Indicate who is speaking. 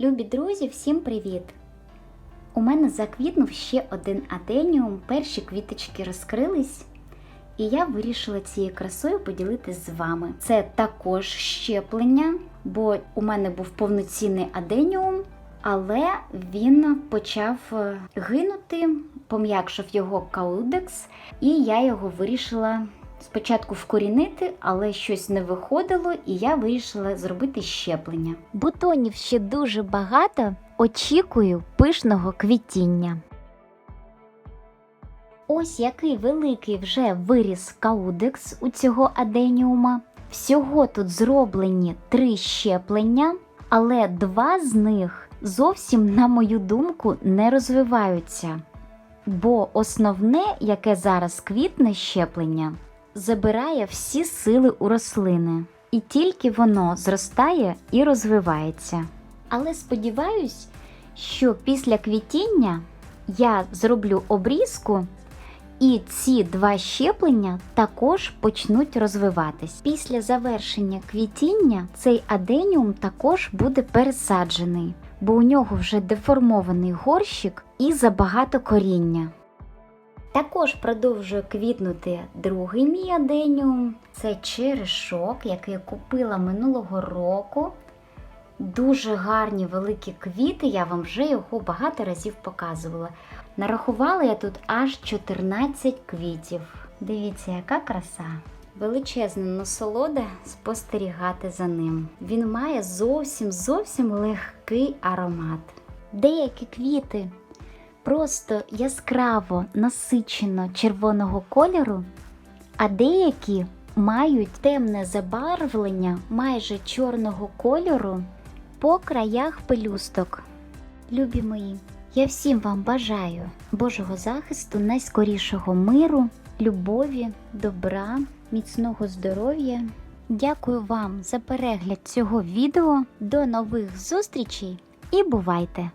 Speaker 1: Любі друзі, всім привіт! У мене заквітнув ще один аденіум, перші квіточки розкрились, і я вирішила цією красою поділитись з вами. Це також щеплення, бо у мене був повноцінний аденіум, але він почав е, гинути, пом'якшив його каудекс, і я його вирішила спочатку вкорінити, але щось не виходило, і я вирішила зробити щеплення.
Speaker 2: Бутонів ще дуже багато. Очікую пишного квітіння. Ось який великий вже виріс каудекс у цього аденіума. Всього тут зроблені три щеплення, але два з них зовсім, на мою думку, не розвиваються. Бо основне, яке зараз квітне щеплення, забирає всі сили у рослини, і тільки воно зростає і розвивається. Але сподіваюсь, що після квітіння я зроблю обрізку, і ці два щеплення також почнуть розвиватись. Після завершення квітіння цей аденіум також буде пересаджений, бо у нього вже деформований горщик і забагато коріння. Також продовжує квітнути другий мій аденіум. Це черешок, який я купила минулого року. Дуже гарні великі квіти, я вам вже його багато разів показувала. Нарахувала я тут аж 14 квітів. Дивіться, яка краса! Величезна насолода спостерігати за ним. Він має зовсім зовсім легкий аромат. Деякі квіти просто яскраво насичено червоного кольору, а деякі мають темне забарвлення майже чорного кольору по краях пелюсток. Любі мої, я всім вам бажаю Божого захисту, найскорішого миру, любові, добра, міцного здоров'я. Дякую вам за перегляд цього відео. До нових зустрічей і бувайте!